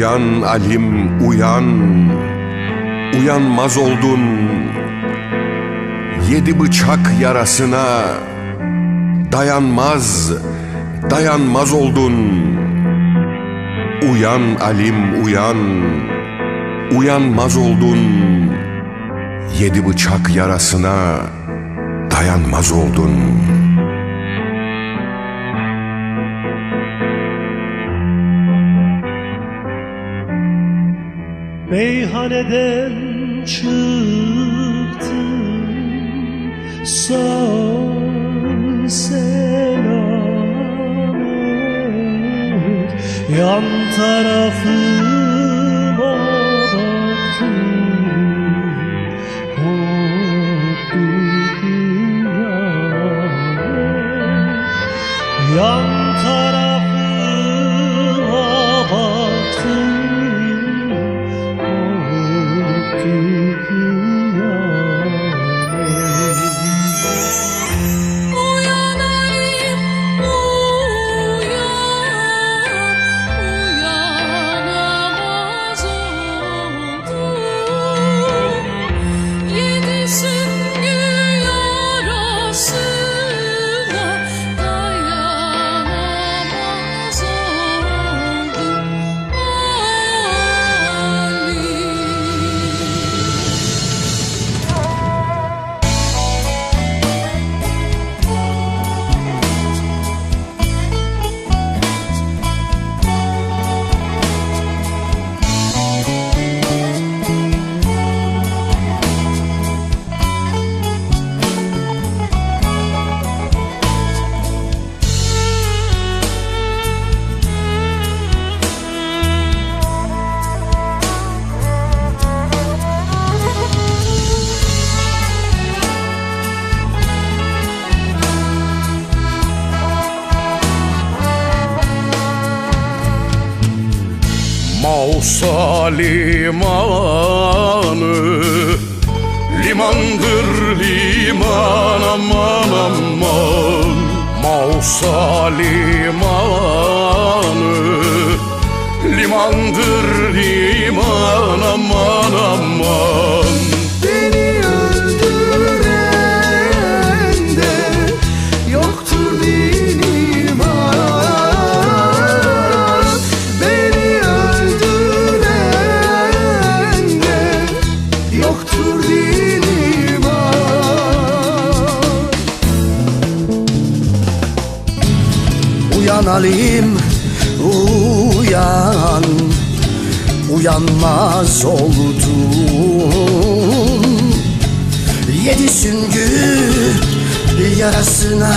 Uyan Alim uyan. Uyanmaz oldun. Yedi bıçak yarasına Dayanmaz Dayanmaz oldun. Uyan Alim uyan. Uyanmaz oldun. Yedi bıçak yarasına Dayanmaz oldun Meyhaneden çıktım Son selamet Yan tarafıma Mausa limanı Limandır liman aman aman. Mausa limanı Limandır liman aman aman Alim uyan Uyanmaz oldun. Yedi süngü yarasına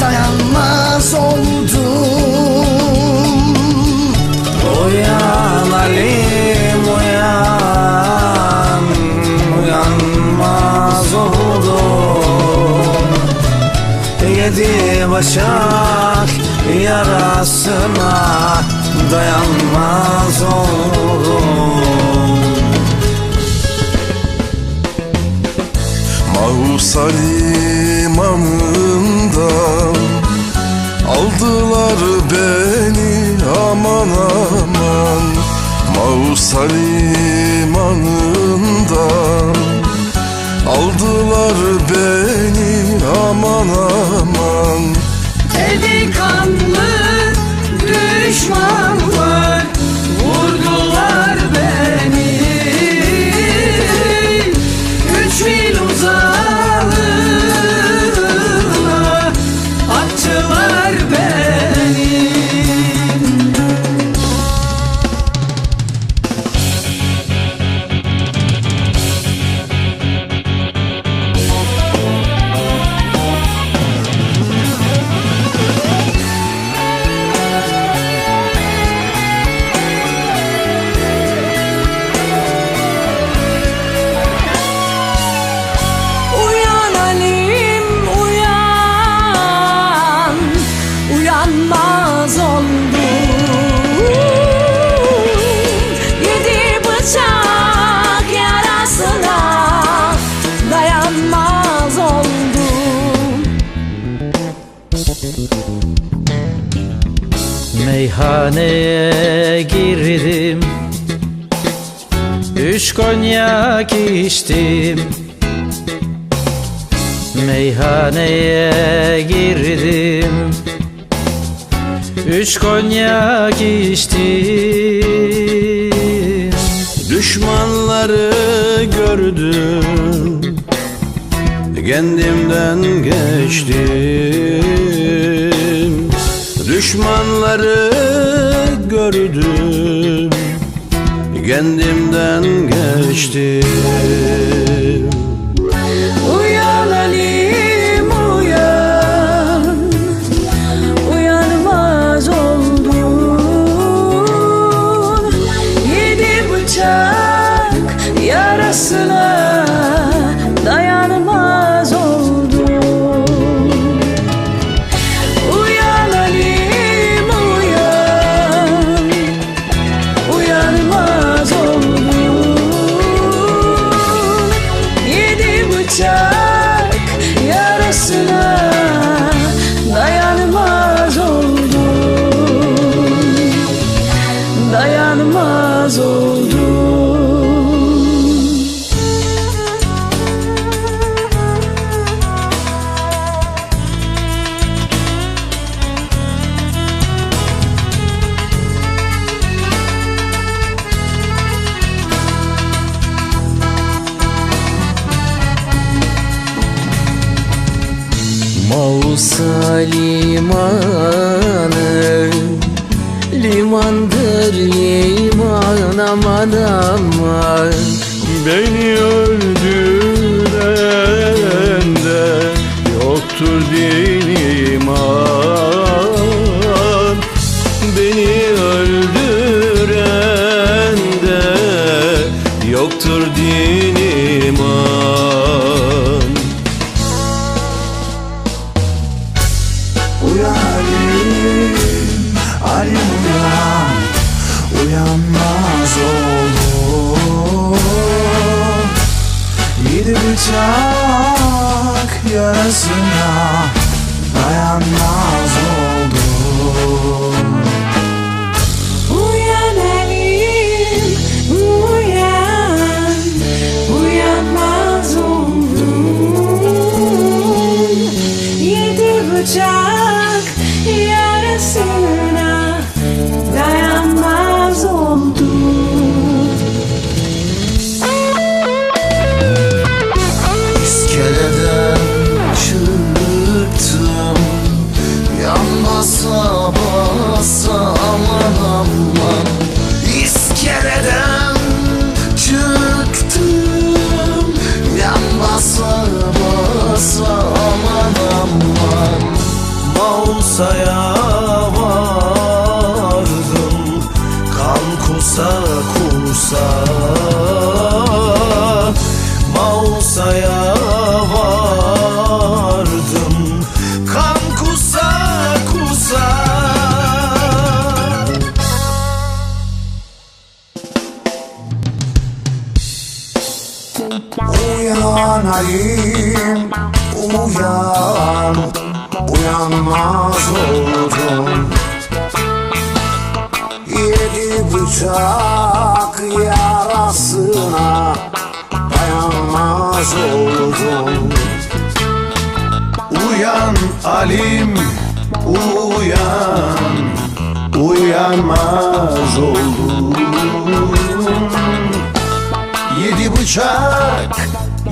Dayanmaz oldum Uyan Alim Yedi başak yarasına dayanmaz oldum. Mausa limanından Aldılar beni aman aman. Mausa limanından Aldılar beni Meyhaneye girdim. Üç konyak içtim. Meyhaneye girdim. Üç konyak içtim. Düşmanları gördüm. Kendimden geçtim Düşmanları gördüm Kendimden geçtim Liman aman aman Beni öldüren de yoktur din iman. Beni öldüren de yoktur din iman. Uyan Uyanmaz oldum Yedi bıçak yarasına Dayanmaz oldum Mausa'ya vardım. Kan kusa kusa Mausa'ya vardım. Kan kusa kusa Uyan Halim Uyanmaz oldum. Yedi bıçak yarasına dayanmaz oldum. Uyan Alim, uyan, uyanmaz oldum. Yedi bıçak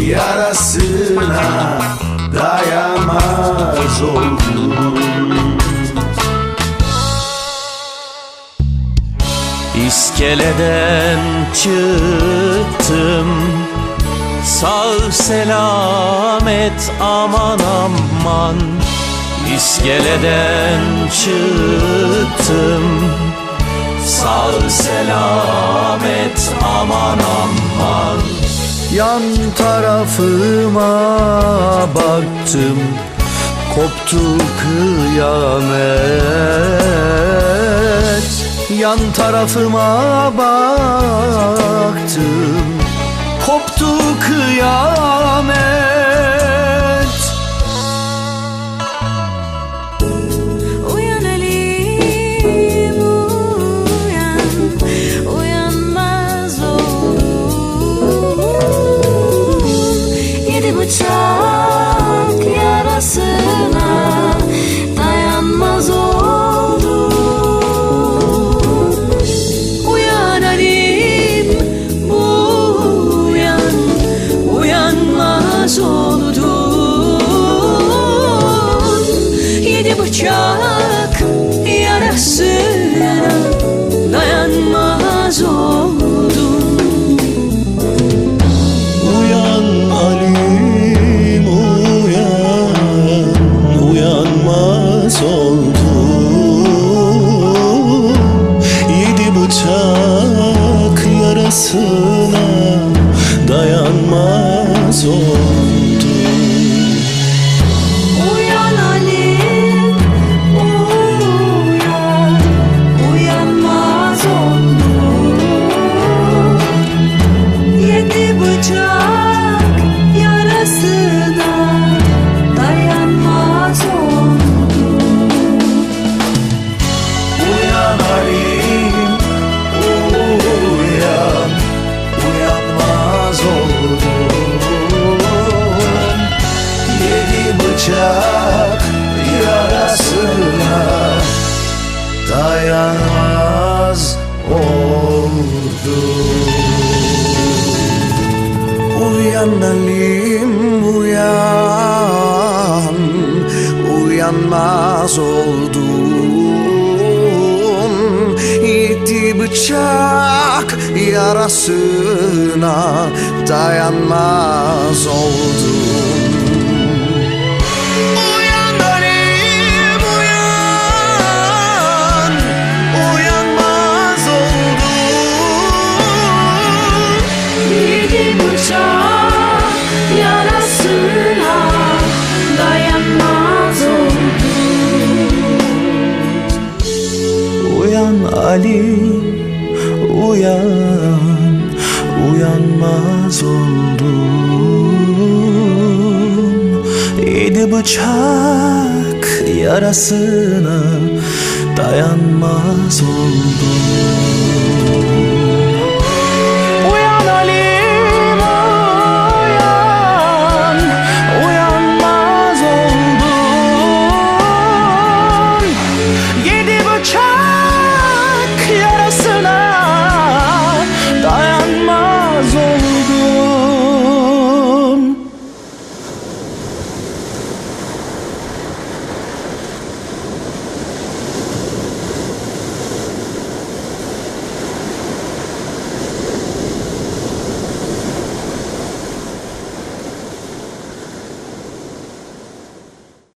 yarasına dayanmaz oldum. İskeleden çıktım. Sağ selamet aman aman. İskeleden çıktım. Sağ selamet aman aman Yan tarafıma baktım Koptu kıyamet. Yan tarafıma baktım Koptu kıyamet dayanmaz oldum. Uyan Halim uyan Uyanmaz oldun Yedi bıçak yarasına dayanmaz oldun Uyanmaz oldun Yedi bıçak yarasına dayanmaz oldun